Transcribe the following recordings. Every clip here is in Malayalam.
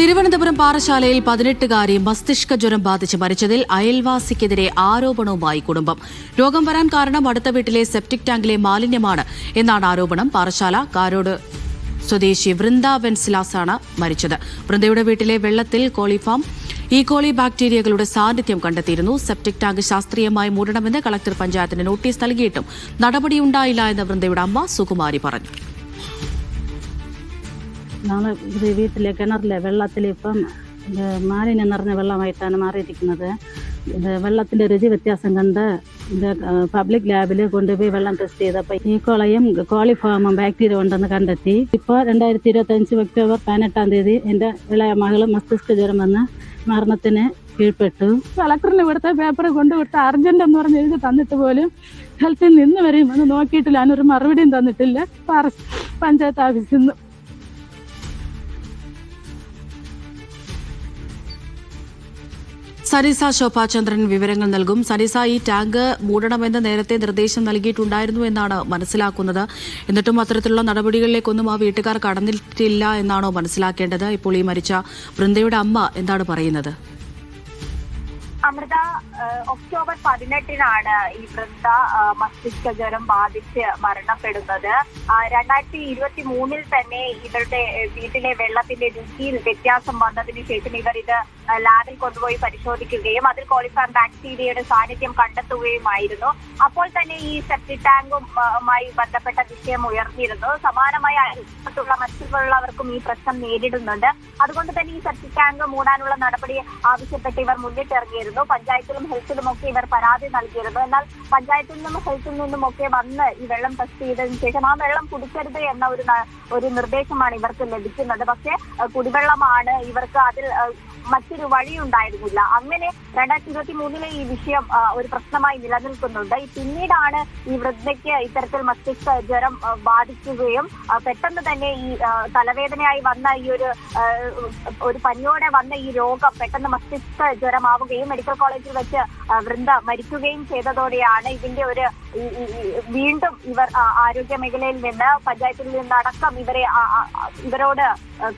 തിരുവനന്തപുരം പാറശാലയിൽ പതിനെട്ടുകാരി മസ്തിഷ്ക ജ്വരം ബാധിച്ച് മരിച്ചതിൽ അയൽവാസിക്കെതിരെ ആരോപണവുമായി കുടുംബം. രോഗം വരാൻ കാരണം അടുത്ത വീട്ടിലെ സെപ്റ്റിക് ടാങ്കിലെ മാലിന്യമാണ് എന്നാണ് ആരോപണം. പാറശാല കാരോട് സ്വദേശി വൃന്ദ വെൻസിലാസാണ് മരിച്ചത്. വൃന്ദയുടെ വീട്ടിലെ വെള്ളത്തിൽ കോളിഫാം ഈകോളി ബാക്ടീരിയകളുടെ സാന്നിധ്യം കണ്ടെത്തിയിരുന്നു. സെപ്റ്റിക് ടാങ്ക് ശാസ്ത്രീയമായി മൂടണമെന്ന് കളക്ടർ പഞ്ചായത്തിന് നോട്ടീസ് നൽകിയിട്ടും നടപടിയുണ്ടായില്ല എന്ന് വൃന്ദയുടെ അമ്മ സുകുമാരി പറഞ്ഞു. നാളെ ഇത് വീട്ടിലെ കിണറിലെ വെള്ളത്തിൽ ഇപ്പം മാലിന്യം നിറഞ്ഞ വെള്ളമായിട്ടാണ് മാറിയിരിക്കുന്നത്. ഇത് വെള്ളത്തിന്റെ രുചി വ്യത്യാസം കണ്ട് ഇത് പബ്ലിക് ലാബിൽ കൊണ്ടുപോയി വെള്ളം ടെസ്റ്റ് ചെയ്തപ്പോൾ ഈ കോളയും കോളിഫോമും ബാക്ടീരിയ ഉണ്ടെന്ന് കണ്ടെത്തി. ഇപ്പോൾ രണ്ടായിരത്തി ഇരുപത്തഞ്ച് ഒക്ടോബർ പതിനെട്ടാം തീയതി എന്റെ ഇളയ മകൾ മസ്തിഷ്ക ജ്വരം വന്ന് മരണത്തിന് കീഴ്പ്പെട്ടു. കളക്ടറിന് ഇവിടുത്തെ പേപ്പർ കൊണ്ടുവിട്ട് അർജന്റ് എന്ന് പറഞ്ഞ് എഴുതി തന്നിട്ട് പോലും ഹെൽത്തിൽ നിന്ന് വരെയും ഒന്ന് നോക്കിയിട്ടില്ല. അതിനൊരു മറുപടിയും തന്നിട്ടില്ല. പഞ്ചായത്ത് ഓഫീസിൽ നിന്ന് സരിസ ശോഭാചന്ദ്രൻ വിവരങ്ങൾ നൽകും. സരിസ ഈ ടാങ്ക് മൂടണമെന്ന് നേരത്തെ നിർദ്ദേശം നൽകിയിട്ടുണ്ടായിരുന്നു എന്നാണ് മനസ്സിലാക്കുന്നത്. എന്നിട്ടും അത്തരത്തിലുള്ള നടപടികളിലേക്കൊന്നും ആ വീട്ടുകാർ കടന്നിട്ടില്ല എന്നാണോ മനസ്സിലാക്കേണ്ടത്? ഇപ്പോൾ ഈ മരിച്ച വൃന്ദയുടെ അമ്മ എന്താണ് പറയുന്നത്? അമൃത ഒക്ടോബർ പതിനെട്ടിനാണ് ഈ വൃദ്ധ ഏഹ്, മസ്തിഷ്ക ജ്വരം ബാധിച്ച് മരണപ്പെടുന്നത്. രണ്ടായിരത്തി ഇരുപത്തി മൂന്നിൽ തന്നെ ഇവരുടെ വീട്ടിലെ വെള്ളത്തിന്റെ രുചിയിൽ വ്യത്യാസം വന്നതിന് ശേഷം ഇവർ ഇത് ലാബിൽ കൊണ്ടുപോയി പരിശോധിക്കുകയും അതിൽ കോളിഫാം ബാക്ടീരിയയുടെ സാന്നിധ്യം കണ്ടെത്തുകയുമായിരുന്നു. അപ്പോൾ തന്നെ ഈ സെപ്റ്റി ടാങ്കുമായി ബന്ധപ്പെട്ട വിഷയം ഉയർന്നിരുന്നു സമാനമായ അടുത്തുള്ള മറ്റുള്ളവർക്കും ഈ പ്രശ്നം നേരിടുന്നുണ്ട്. അതുകൊണ്ട് തന്നെ ഈ സെപ്റ്റി ടാങ്ക് മൂടാനുള്ള നടപടി ആവശ്യപ്പെട്ട് ഇവർ മുന്നിട്ടിറങ്ങിയിരുന്നു. പഞ്ചായത്തിലും ഹെൽത്തിലും ഒക്കെ ഇവർ പരാതി നൽകിയിരുന്നു. എന്നാൽ പഞ്ചായത്തിൽ നിന്നും ഹെൽത്തിൽ നിന്നും ഒക്കെ വന്ന് ഈ വെള്ളം ടെസ്റ്റ് ചെയ്തതിനു ശേഷം ആ വെള്ളം കുടിക്കരുത് എന്ന ഒരു ഒരു നിർദ്ദേശമാണ് ഇവർക്ക് ലഭിക്കുന്നത്. പക്ഷേ കുടിവെള്ളമാണ് ഇവർക്ക് അതിൽ മറ്റൊരു വഴി ഉണ്ടായിരുന്നില്ല അങ്ങനെ രണ്ടായിരത്തി ഇരുപത്തി മൂന്നിലെ ഈ വിഷയം ഒരു പ്രശ്നമായി നിലനിൽക്കുന്നുണ്ട്. പിന്നീടാണ് ഈ വൃദ്ധയ്ക്ക് ഇത്തരത്തിൽ മസ്തിഷ്ക ജ്വരം ബാധിക്കുകയും പെട്ടെന്ന് തന്നെ ഈ തലവേദനയായി വന്ന ഈ ഒരു ഒരു പനിയോടെ വന്ന ഈ രോഗം പെട്ടെന്ന് മസ്തിഷ്ക ജ്വരമാവുകയും മെഡിക്കൽ കോളേജിൽ വെച്ച് വൃന്ദ മരിക്കുകയും ചെയ്തതോടെയാണ് ഇതിന്റെ ഒരു വീണ്ടും ഇവർ ആരോഗ്യ മേഖലയിൽ നിന്ന് പഞ്ചായത്തിൽ നിന്നടക്കം ഇവരെ ഇവരോട്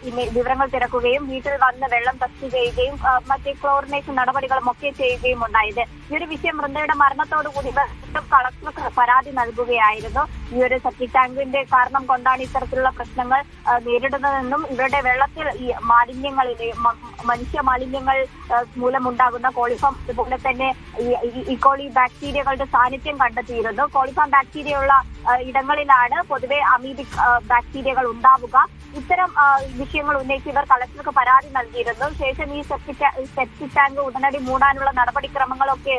പിന്നെ വിവരങ്ങൾ തിരക്കുകയും വീട്ടിൽ വന്ന് വെള്ളം ടെസ്റ്റ് ചെയ്യുകയും മറ്റ് ക്ലോറിനേഷൻ നടപടികളും ഒക്കെ ചെയ്യുകയും ഉണ്ടായത്. ഈ ഒരു വിഷയം വൃന്ദയുടെ മരണത്തോടുകൂടി വീണ്ടും കളക്ടർക്ക് പരാതി നൽകുകയായിരുന്നു. ഈ ഒരു സെപ്റ്റിക് ടാങ്കിന്റെ കാരണം കൊണ്ടാണ് ഇത്തരത്തിലുള്ള പ്രശ്നങ്ങൾ നേരിടുന്നതെന്നും ഇവരുടെ വെള്ളത്തിൽ ഈ മാലിന്യങ്ങളിലെ മനുഷ്യ മാലിന്യങ്ങൾ മൂലമുണ്ടാകുന്ന കോളിഫം അതുപോലെ തന്നെ ഈ- ഇക്കോളി ബാക്ടീരിയകളുടെ സാന്നിധ്യം കണ്ടെത്തിയിരുന്നു കോളിഫോം ബാക്ടീരിയ ഉള്ള ഇടങ്ങളിലാണ് പൊതുവെ അമീബിക് ബാക്ടീരിയകൾ ഉണ്ടാവുക. ഇത്തരം വിഷയങ്ങൾ ഉന്നയിച്ച് ഇവർ കളക്ടർക്ക് പരാതി നൽകിയിരുന്നു. ശേഷം ഈ സെപ്റ്റിക് സെപ്റ്റിക് ടാങ്ക് ഉടനടി മൂടാനുള്ള നടപടിക്രമങ്ങളൊക്കെ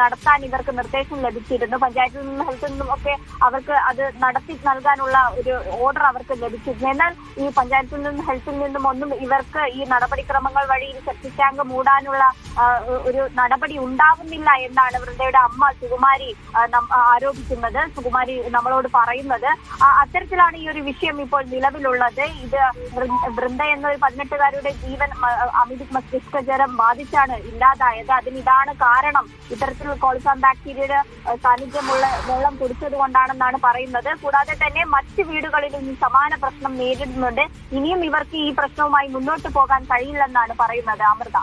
നടത്താൻ ഇവർക്ക് നിർദ്ദേശം ലഭിച്ചിരുന്നു. പഞ്ചായത്തിൽ നിന്നും ഹെൽത്തിൽ നിന്നും ഒക്കെ അവർക്ക് അത് നടത്തി നൽകാനുള്ള ഒരു ഓർഡർ അവർക്ക് ലഭിച്ചിരുന്നു. എന്നാൽ ഈ പഞ്ചായത്തിൽ നിന്നും ഹെൽത്തിൽ നിന്നും ഒന്നും ഇവർക്ക് ഈ നടപടിക്രമങ്ങൾ വഴി ഈ സെപ്റ്റിക് ടാങ്ക് മൂടാനുള്ള ഒരു നടപടി ഉണ്ടാവുന്നില്ല എന്നാണ് വൃന്ദയുടെ അമ്മ സുകുമാരി ആരോപിക്കുന്നത് സുകുമാരി നമ്മളോട് പറയുന്നത്. അത്തരത്തിലാണ് ഈ ഒരു വിഷയം ഇപ്പോൾ നിലവിലുള്ളത്. ഇത് വൃന്ദ എന്ന ഒരു പതിനെട്ടുകാരുടെ ജീവൻ അമിത മസ്തിഷ്കജ്വരം ബാധിച്ചാണ് ഇല്ലാതായത്. അതിന് ഇതാണ് കാരണം. ഇത്തരത്തിലുള്ള കോളിഫാം ബാക്ടീരിയയുടെ സാന്നിധ്യമുള്ള വെള്ളം കുടിച്ചത് കൊണ്ടാണെന്നാണ് പറയുന്നത്. കൂടാതെ തന്നെ മറ്റ് വീടുകളിലും സമാന പ്രശ്നം നേരിടുന്നുണ്ട്. ഇനിയും ഇവർക്ക് ഈ പ്രശ്നവുമായി മുന്നോട്ട് പോകാൻ കഴിയില്ലെന്നാണ് പറയുന്നത്. അമൃത.